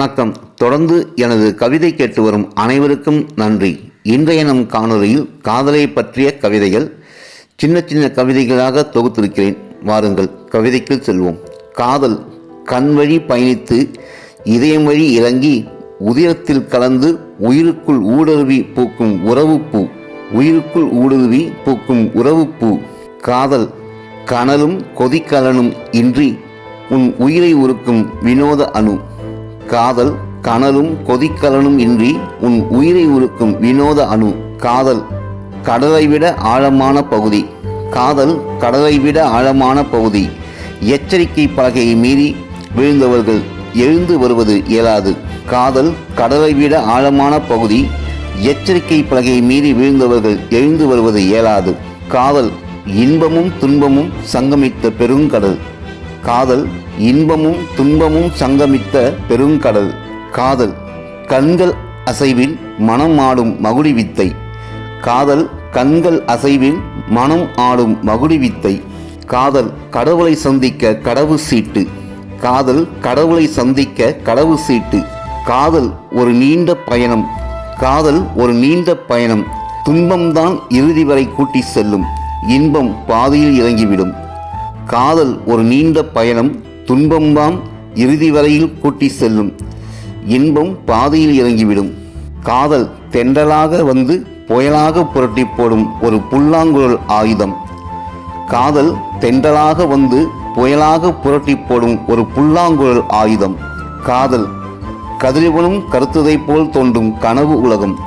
வணக்கம். தொடர்ந்து எனது கவிதை கேட்டு வரும் அனைவருக்கும் நன்றி. இன்றைய நம் காணொலியில் காதலை பற்றிய கவிதைகள் சின்ன சின்ன கவிதைகளாக தொகுத்திருக்கிறேன். வாருங்கள் கவிதைக்குள் செல்வோம். காதல் கண் வழி பயணித்து இதயம் வழி இறங்கி உதிரத்தில் கலந்து உயிருக்குள் ஊடுருவி பூக்கும் உறவு பூ. உயிருக்குள் ஊடுருவி பூக்கும் உறவு பூ. காதல் கனலும் கொதிக்கலனும் இன்றி உன் உயிரை உருக்கும் வினோத அணு. காதல் கனலும் கொதிக்கலனும் இன்றி உன் உயிரை உருக்கும் வினோத அணு. காதல் கடலை விட ஆழமான பகுதி. காதல் கடலை விட ஆழமான பகுதி. எச்சரிக்கை பலகையை மீறி விழுந்தவர்கள் எழுந்து வருவது இயலாது. காதல் கடலை விட ஆழமான பகுதி. எச்சரிக்கை பலகையை மீறி விழுந்தவர்கள் எழுந்து வருவது இயலாது. காதல் இன்பமும் துன்பமும் சங்கமித்த பெருங்கடல். காதல் இன்பமும் துன்பமும் சங்கமித்த பெருங்கடல். காதல் கண்கள் அசைவில் மனம் ஆடும் மகுடி வித்தை. காதல் கண்கள் அசைவில் மனம் ஆடும் மகுடி வித்தை. காதல் கடவுளை சந்திக்க கடவு சீட்டு. காதல் கடவுளை சந்திக்க கடவு சீட்டு. காதல் ஒரு நீண்ட பயணம். காதல் ஒரு நீண்ட பயணம். துன்பம்தான் இறுதி வரை கூட்டி செல்லும். இன்பம் பாதையில் இறங்கிவிடும். காதல் ஒரு நீண்ட பயணம் துன்பம்தான் இறுதி வரையில் கூட்டி செல்லும். இன்பம் பாதையில் இறங்கிவிடும். காதல் தென்றலாக வந்து புயலாக புரட்டி போடும் ஒரு புல்லாங்குழல் ஆயுதம். காதல் தென்றலாக வந்து புயலாக புரட்டி போடும் ஒரு புல்லாங்குழல் ஆயுதம். காதல் கதிரவனும் கருத்ததை போல் தோன்றும் கனவு உலகம்.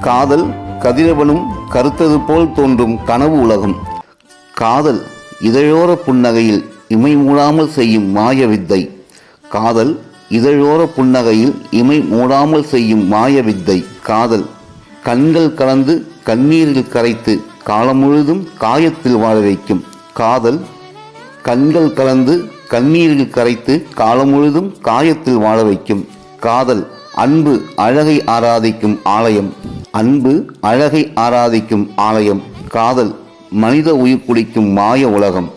காதல் கதிரவனும் கருத்தது போல் தோன்றும் கனவு உலகம். காதல் இதழோர புன்னகையில் இமை மூடாமல் செய்யும் மாய வித்தை காதல் இதழோர புன்னகையில் இமை மூடாமல் செய்யும் மாய வித்தை காதல் கண்கள் கலந்து கண்ணீரில் கரைத்து காலம் முழுதும் காயத்தில் வாழ வைக்கும். காதல் கண்கள் கலந்து கண்ணீரில் கரைத்து காலம் முழுதும் காயத்தில் வாழ வைக்கும். காதல் அன்பு அழகை ஆராதிக்கும் ஆலயம். அன்பு அழகை ஆராதிக்கும் ஆலயம். காதல் மனித உயிர் குடிக்கும் மாய உலகம்.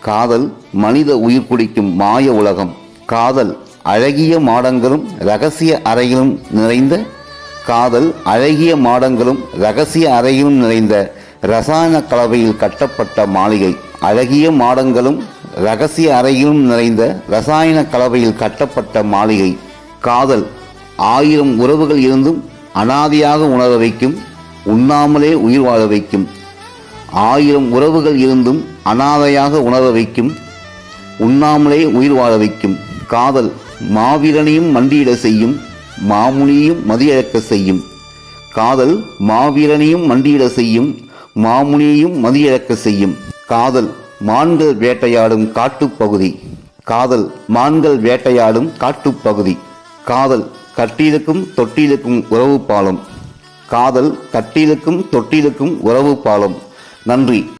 காதல் மனித உயிர் குடிக்கும் மாய உலகம். காதல் அழகிய மாடங்களும் ரகசிய அறையிலும் நிறைந்த காதல் அழகிய மாடங்களும் ரகசிய அறையிலும் நிறைந்த ரசாயன கலவையில் கட்டப்பட்ட மாளிகை. அழகிய மாடங்களும் ரகசிய அறையிலும் நிறைந்த ரசாயன கலவையில் கட்டப்பட்ட மாளிகை. காதல் ஆயிரம் உறவுகள் இருந்தும் அனாதையாக உணர வைக்கும் உண்ணாமலே உயிர் வாழ வைக்கும். ஆயிரம் உறவுகள் இருந்தும் அனாதையாக உணர வைக்கும் உண்ணாமலே உயிர் வாழ வைக்கும் காதல் மாவீரனையும் மண்டியிட செய்யும் மாமுனியையும் மதியழக்க செய்யும் காதல் மாவீரனையும் மண்டியிட செய்யும் மாமுனியையும் மதியழக்க செய்யும். காதல் மான்கள் வேட்டையாடும் காட்டுப்பகுதி காதல் மான்கள் வேட்டையாடும் காட்டுப்பகுதி காதல் கட்டிலுக்கும் தொட்டிலுக்கும் உறவு பாலம் காதல் கட்டிலுக்கும் தொட்டிலுக்கும் உறவு பாலம் நன்றி.